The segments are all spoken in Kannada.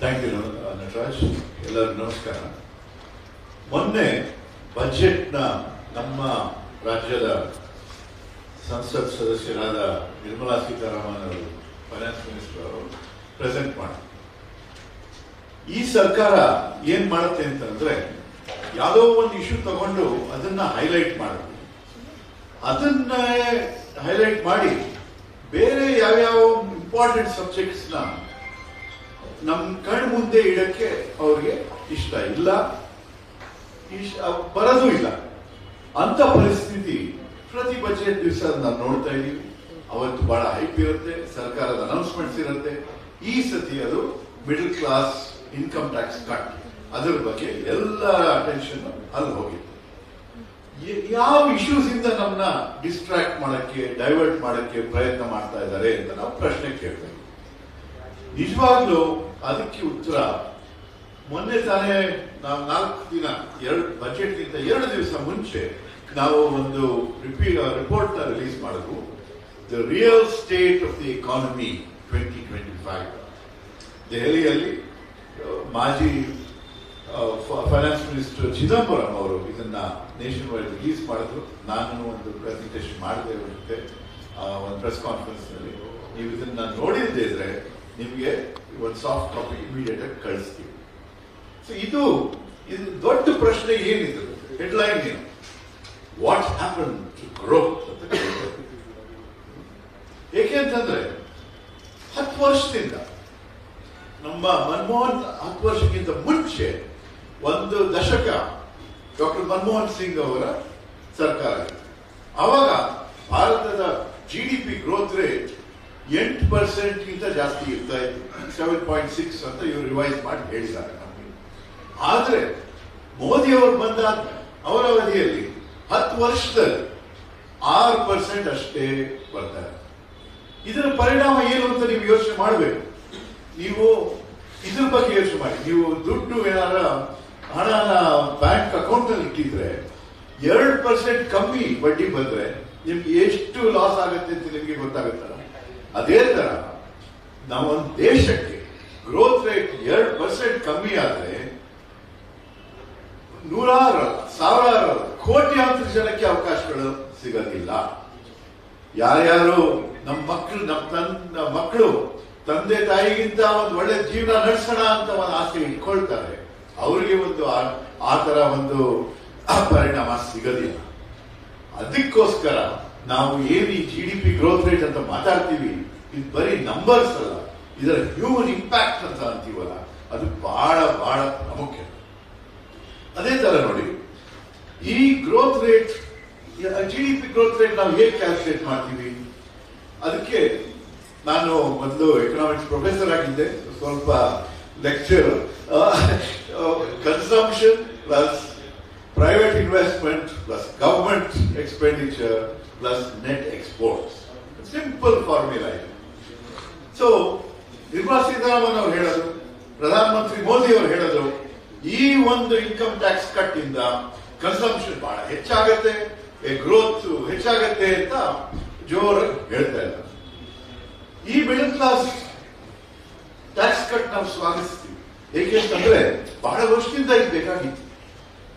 ಥ್ಯಾಂಕ್ ಯು ನಟರಾಜ್ ಎಲ್ಲರಿಗೂ ನಮಸ್ಕಾರ. ಮೊನ್ನೆ ಬಜೆಟ್ನ ನಮ್ಮ ರಾಜ್ಯದ ಸಂಸತ್ ಸದಸ್ಯರಾದ ನಿರ್ಮಲಾ ಸೀತಾರಾಮನ್ ಅವರು ಫೈನಾನ್ಸ್ ಮಿನಿಸ್ಟರ್ ಅವರು ಪ್ರೆಸೆಂಟ್ ಮಾಡಿ. ಈ ಸರ್ಕಾರ ಏನ್ ಮಾಡುತ್ತೆ ಅಂತಂದ್ರೆ ಯಾವುದೋ ಒಂದು ಇಶ್ಯೂ ತಗೊಂಡು ಅದನ್ನ ಹೈಲೈಟ್ ಮಾಡುತ್ತೆ. ಅದನ್ನ ಹೈಲೈಟ್ ಮಾಡಿ ಬೇರೆ ಯಾವ್ಯಾವ ಇಂಪಾರ್ಟೆಂಟ್ ಸಬ್ಜೆಕ್ಟ್ಸ್ನ ನಮ್ ಕಣ್ ಮುಂದೆ ಇಡಕ್ಕೆ ಅವ್ರಿಗೆ ಇಷ್ಟ ಇಲ್ಲ. ಬರೋದು ಇಲ್ಲ. ಅಂತ ಪರಿಸ್ಥಿತಿ ಪ್ರತಿ ಬಜೆಟ್ ದಿವಸ ನಾವು ನೋಡ್ತಾ ಇದೀವಿ ಅವತ್ತು ಬಹಳ ಹೈಪ್ ಇರುತ್ತೆ, ಸರ್ಕಾರದ ಅನೌನ್ಸ್ಮೆಂಟ್ಸ್ ಇರುತ್ತೆ. ಈ ಸತಿ ಅದು middle class income tax cut ಅದರ ಬಗ್ಗೆ ಎಲ್ಲ ಅಟೆನ್ಷನ್ ಅಲ್ಲಿ ಹೋಗಿತ್ತು. ಯಾವ ಇಶ್ಯೂಸ್ ಇಂದ ನಮ್ಮನ್ನ ಡಿಸ್ಟ್ರಾಕ್ಟ್ ಮಾಡಕ್ಕೆ ಡೈವರ್ಟ್ ಮಾಡಕ್ಕೆ ಪ್ರಯತ್ನ ಮಾಡ್ತಾ ಇದ್ದಾರೆ ಅಂತ ನಾವು ಪ್ರಶ್ನೆ ಕೇಳ್ತೇವೆ ನಿಜವಾಗ್ಲೂ ಅದಕ್ಕೆ ಉತ್ತರ, ಮೊನ್ನೆ ತಾನೇ ನಾವು ನಾಲ್ಕು ದಿನ, ಎರಡು ಬಜೆಟ್ಗಿಂತ ಎರಡು ದಿವಸ ಮುಂಚೆ ನಾವು ಒಂದು ರಿಪೋರ್ಟ್ ರಿಲೀಸ್ ಮಾಡಿದ್ವು. The real state of the economy twenty twenty five ದೆಹಲಿಯಲ್ಲಿ ಮಾಜಿ ಫೈನಾನ್ಸ್ ಮಿನಿಸ್ಟರ್ ಚಿದಂಬರಂ ಅವರು ಇದನ್ನ ನೇಷನ್ ವೈಡ್ ರಿಲೀಸ್ ಮಾಡಿದ್ರು. ನಾನು ಒಂದು ಪ್ರೆಸೆಂಟೇಷನ್ ಮಾಡಿದೆ ಒಂದು ಪ್ರೆಸ್ ಕಾನ್ಫರೆನ್ಸ್ನಲ್ಲಿ. ನೀವು ಇದನ್ನ ನೋಡಿದ್ದೇ ಇದ್ರೆ ನಿಮಗೆ ಒಂದು ಸಾಫ್ಟ್ ಕಾಪಿ ಇಮಿಡಿಯೇಟ್ ಆಗಿ ಕಳಿಸ್ತೀವಿ. ಸೊ ಇದು ಇದು ದೊಡ್ಡ ಪ್ರಶ್ನೆ ಏನಿದೆ? ಹೆಡ್ಲೈನ್ ಏನು? ವಾಟ್ ಹ್ಯಾಪನ್ ಟು ಗ್ರೋತ್ ಅಂತ ಏಕೆಂತಂದ್ರೆ ಹತ್ತು ವರ್ಷದಿಂದ, ನಮ್ಮ ಮನಮೋಹನ್ ಹತ್ತು ವರ್ಷಕ್ಕಿಂತ ಮುಂಚೆ ಒಂದು ದಶಕ ಡಾಕ್ಟರ್ ಮನಮೋಹನ್ ಸಿಂಗ್ ಅವರ ಸರ್ಕಾರ ಆವಾಗ ಭಾರತದ G D P growth rate ಎಂಟು ಪರ್ಸೆಂಟ್ಗಿಂತ ಜಾಸ್ತಿ ಇರ್ತಾ ಇತ್ತು. ಸೆವೆನ್ ಪಾಯಿಂಟ್ ಸಿಕ್ಸ್ ಅಂತ ಇವರು ರಿವೈಸ್ ಮಾಡಿ ಹೇಳಿದ್ದಾರೆ ನಮಗೆ ಆದ್ರೆ ಮೋದಿ ಅವರು ಬಂದ ಅವರ ಅವಧಿಯಲ್ಲಿ ಹತ್ತು ವರ್ಷದಲ್ಲಿ ಆರು ಪರ್ಸೆಂಟ್ ಅಷ್ಟೇ ಬರ್ತಾರೆ ಇದರ ಪರಿಣಾಮ ಏನು ಅಂತ ನೀವು ಯೋಚನೆ ಮಾಡಬೇಕು. ನೀವು ಇದ್ರ ಬಗ್ಗೆ ಯೋಚನೆ ಮಾಡಿ. ನೀವು ದುಡ್ಡು ಏನಾರ ಹಣನ ಬ್ಯಾಂಕ್ ಅಕೌಂಟ್ ಅಲ್ಲಿ ಇಟ್ಟಿದ್ರೆ ಎರಡು ಪರ್ಸೆಂಟ್ ಕಮ್ಮಿ ಬಡ್ಡಿ ಬಂದ್ರೆ ನಿಮ್ಗೆ ಎಷ್ಟು ಲಾಸ್ ಆಗುತ್ತೆ ಅಂತ ನಿಮಗೆ ಗೊತ್ತಾಗುತ್ತಲ್ಲ. ಅದೇ ತರ ನಾವೊಂದು ದೇಶಕ್ಕೆ ಗ್ರೋತ್ ರೇಟ್ ಎರಡು ಪರ್ಸೆಂಟ್ ಕಮ್ಮಿ ಆದರೆ ನೂರಾರು, ಸಾವಿರಾರು ಕೋಟ್ಯಾಂತರ ಜನಕ್ಕೆ ಅವಕಾಶಗಳು ಸಿಗೋದಿಲ್ಲ. ಯಾರ್ಯಾರು ನಮ್ಮ ಮಕ್ಕಳು ನಮ್ಮ ತನ್ನ ಮಕ್ಕಳು ತಂದೆ ತಾಯಿಗಿಂತ ಒಂದು ಒಳ್ಳೆ ಜೀವನ ನಡೆಸೋಣ ಅಂತ ಒಂದು ಆಸೆ ಇಟ್ಕೊಳ್ತಾರೆ, ಅವರಿಗೆ ಒಂದು ಆ- ತರ ಒಂದು ಪರಿಣಾಮ ಸಿಗೋದಿಲ್ಲ. ಅದಕ್ಕೋಸ್ಕರ ನಾವು ಏನು ಈ G D P growth rate ಅಂತ ಮಾತಾಡ್ತೀವಿ, ಇದು ಬರೀ ನಂಬರ್ಸ್ ಅಲ್ಲ. ಇದರ ಹ್ಯೂಮನ್ ಇಂಪ್ಯಾಕ್ಟ್ ಅಂತ ಅಂತೀವಲ್ಲ, ಅದು ಬಹಳ ಬಹಳ ಪ್ರಾಮುಖ್ಯ. ಅದೇ ತರ ನೋಡಿ, ಈ growth rate G D P growth rate ನಾವು ಹೇಗೆ ಕ್ಯಾಲ್ಕುಲೇಟ್ ಮಾಡ್ತೀವಿ? ಅದಕ್ಕೆ ನಾನು ಮೊದಲು ಎಕನಾಮಿಕ್ಸ್ ಪ್ರೊಫೆಸರ್ ಆಗಿದ್ದೆ, ಸ್ವಲ್ಪ lecture consumption plus private investment plus government expenditure plus net exports simple formula ಇದೆ. ಸೊ ನಿರ್ಮಲಾ ಸೀತಾರಾಮನ್ ಅವರು ಹೇಳೋದು, ಪ್ರಧಾನಮಂತ್ರಿ ಮೋದಿ ಅವರು ಹೇಳೋದು, ಈ ಒಂದು ಇನ್ಕಮ್ ಟ್ಯಾಕ್ಸ್ ಕಟ್ ಇಂದ ಕನ್ಸಂಪ್ಷನ್ ಬಹಳ ಹೆಚ್ಚಾಗತ್ತೆ ಗ್ರೋತ್ ಹೆಚ್ಚಾಗತ್ತೆ ಅಂತ ಜೋರ್ ಹೇಳ್ತಾ ಇಲ್ಲ ಈ ಮಿಡಲ್ ಕ್ಲಾಸ್ ಟ್ಯಾಕ್ಸ್ ಕಟ್ ನಾವು ಸ್ವಾಗತಿಸ್ತೀವಿ. ಏಕೆಂತಂದ್ರೆ ಬಹಳ ವರ್ಷದಿಂದ ಇದು ಬೇಕಾಗಿತ್ತು.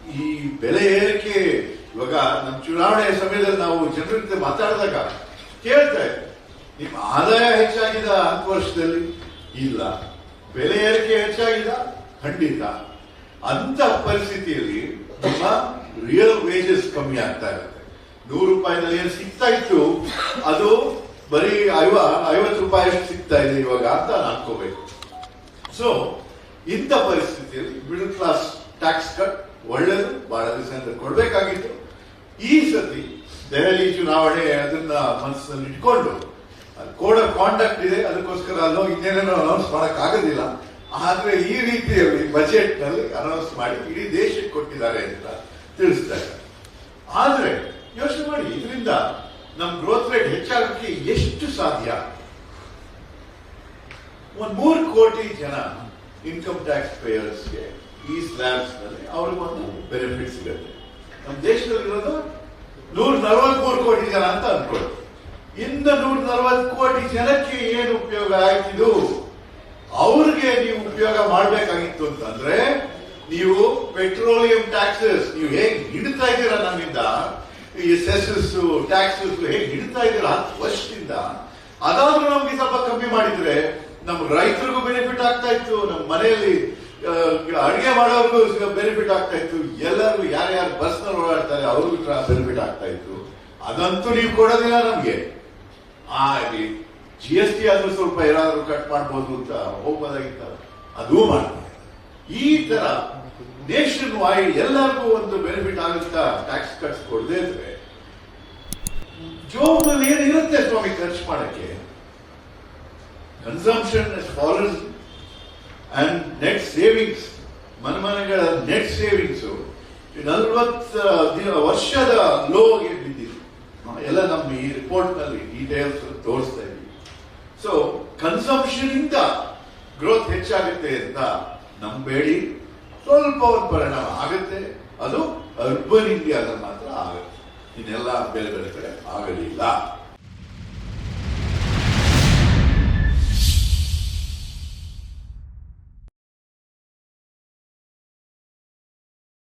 ಈ ಬೆಲೆ ಏರಿಕೆ, ಇವಾಗ ನಮ್ಮ ಚುನಾವಣೆಯ ಸಮಯದಲ್ಲಿ ನಾವು ಜನರ ಜೊತೆ ಮಾತಾಡಿದಾಗ ಕೇಳ್ತಾ ಇದ್ದೆ, ನಿಮ್ಮ ಆದಾಯ ಹೆಚ್ಚಾಗಿದ ಹತ್ತು ವರ್ಷದಲ್ಲಿ? ಇಲ್ಲ. ಬೆಲೆ ಏರಿಕೆ ಹೆಚ್ಚಾಗಿದ? ಖಂಡಿತ. ಅಂತ ಪರಿಸ್ಥಿತಿಯಲ್ಲಿ ನಿಮ್ಮ ರಿಯಲ್ ವೇಜಸ್ ಕಮ್ಮಿ ಆಗ್ತಾ ಇರುತ್ತೆ. ನೂರು ರೂಪಾಯಿನಲ್ಲಿ ಏನು ಸಿಗ್ತಾ ಇತ್ತು? ಅದು ಬರೀ ಐವ, ಐವತ್ತು ರೂಪಾಯಿ ಅಷ್ಟು ಸಿಗ್ತಾ ಇದೆ ಇವಾಗ ಅಂತ ಅನ್ಕೋಬೇಕು. ಸೊ ಇಂಥ ಪರಿಸ್ಥಿತಿಯಲ್ಲಿ ಮಿಡಲ್ ಕ್ಲಾಸ್ ಟ್ಯಾಕ್ಸ್ ಕಟ್ ಒಳ್ಳೇದು, ಬಹಳ ದಿವಸದಿಂದ ಕೊಡಬೇಕಾಗಿತ್ತು. ಈ ಸತಿ ದೆಹಲಿ ಚುನಾವಣೆ ಅದನ್ನ ಮನಸ್ಸಲ್ಲಿ ಇಟ್ಕೊಂಡು ಕೋಡ್ ಆಫ್ ಕಾಂಡಕ್ಟ್ ಇದೆ, ಅದಕ್ಕೋಸ್ಕರ ಅಲ್ಲೋ ಇನ್ನೇನೇನೋ ಅನೌನ್ಸ್ ಮಾಡಕ್ ಆದರೆ ಈ ರೀತಿಯಲ್ಲಿ ಬಜೆಟ್ನಲ್ಲಿ ಅನೌನ್ಸ್ ಮಾಡಿ ಇಡೀ ದೇಶಕ್ಕೆ ಕೊಟ್ಟಿದ್ದಾರೆ ಅಂತ ತಿಳಿಸ್ತಾರೆ ಆದರೆ ಆದ್ರೆ ಯೋಚನೆ ಮಾಡಿ, ಇದರಿಂದ ನಮ್ಮ ಗ್ರೋತ್ ರೇಟ್ ಹೆಚ್ಚಾಗಕ್ಕೆ ಎಷ್ಟು ಸಾಧ್ಯ? ಒಂದು ಮೂರು ಕೋಟಿ ಜನ ಇನ್ಕಮ್ ಟ್ಯಾಕ್ಸ್ ಪೇಯರ್ಸ್ಗೆ ಈ ಸ್ಲ್ಯಾಬ್ಸ್ನಲ್ಲಿ ಅವ್ರಿಗೊಂದು ಬೆನಿಫಿಟ್ ಸಿಗುತ್ತೆ ನಮ್ಮ ದೇಶದಲ್ಲಿರೋದು ನೂರ ನಲವತ್ಮೂರು ಕೋಟಿ ಜನ ಅಂತ ಅನ್ಕೊಳ್ಳಿ. ಇಂದ ನೂರ ನಲವತ್ತು ಕೋಟಿ ಜನಕ್ಕೆ ಏನು ಉಪಯೋಗ ಆಯ್ತಿದು? ಅವ್ರಿಗೆ ನೀವು ಉಪಯೋಗ ಮಾಡಬೇಕಾಗಿತ್ತು ಅಂತಂದ್ರೆ ನೀವು ಪೆಟ್ರೋಲಿಯಂ ಟ್ಯಾಕ್ಸಸ್ ನೀವು ಹೇಗೆ ಹಿಡಿತಾ ಇದ್ದೀರಾ ನಮ್ಮಿಂದ? ಈ ಸೆಸಸ್ ಟ್ಯಾಕ್ಸಸ್ ಹೇಗೆ ಹಿಡಿತಾ ಇದ್ದೀರಾ ಹತ್ತು ವರ್ಷದಿಂದ. ಅದಾದ್ರೂ ನಮ್ಗೆ ಸ್ವಲ್ಪ ಕಮ್ಮಿ ಮಾಡಿದ್ರೆ ನಮ್ಮ ರೈತರಿಗೂ ಬೆನಿಫಿಟ್ ಆಗ್ತಾ ಇತ್ತು ನಮ್ಮ ಮನೆಯಲ್ಲಿ ಅಡಿಗೆ ಮಾಡೋರ್ಗೂ ಬೆನಿಫಿಟ್ ಆಗ್ತಾ ಇತ್ತು. ಎಲ್ಲರಿಗೂ ಯಾರ್ಯಾರು ಬಸ್ನಲ್ಲಿ ಓಡಾಡ್ತಾರೆ, ಅವ್ರಿಗೂ ಬೆನಿಫಿಟ್ ಆಗ್ತಾ ಇತ್ತು. ಅದಂತೂ ನೀವು ಕೊಡೋದಿಲ್ಲ ನಮ್ಗೆ. ಹಾಗೆ ಜಿ ಎಸ್ ಟಿ ಆದ್ರೂ ಸ್ವಲ್ಪ ಏನಾದ್ರೂ ಕಟ್ ಮಾಡ್ಬೋದು ಅಂತ ಹೋಗ್ಬೋದಾಗಿತ್ತ ಅದೂ ಮಾಡ್ತಾರೆ ಈ ತರ ನೇಷನ್ ವೈಡ್ ಎಲ್ಲರಿಗೂ ಒಂದು ಬೆನಿಫಿಟ್ ಆಗುತ್ತಾ? ಟ್ಯಾಕ್ಸ್ ಕಟ್ಸ್ ಕೊಡದೇ ಇದ್ರೆ. ಜೋಬ್ನಲ್ಲಿ ಏನಿರುತ್ತೆ ಸ್ವಾಮಿ ಖರ್ಚು ಮಾಡಕ್ಕೆ? Consumption fallen and net savings ಮನೆಮನೆಗಳ net savings ನಲ್ವತ್ತು ವರ್ಷದ ಲೋಗೆ ಬಿದ್ದಿದೆ. ಎಲ್ಲ ನಮ್ಮ ಈ ರಿಪೋರ್ಟ್ನಲ್ಲಿ ಡೀಟೇಲ್ಸ್ ತೋರಿಸ್ತಾ ಇದ್ದೀವಿ. ಸೊ ಕನ್ಸಂಪ್ಷನ್ ಇಂದ ಗ್ರೋತ್ ಹೆಚ್ಚಾಗುತ್ತೆ ಅಂತ ನಂಬೇಡಿ. ಸ್ವಲ್ಪ ಒಂದು ಪರಿಣಾಮ ಆಗುತ್ತೆ. ಅದು ಅರ್ಬನ್ ಇಂಡಿಯಾದ ಮಾತ್ರ ಆಗುತ್ತೆ. ಇನ್ನೆಲ್ಲ ಬೇರೆ ಕಡೆ ಆಗಲಿಲ್ಲ.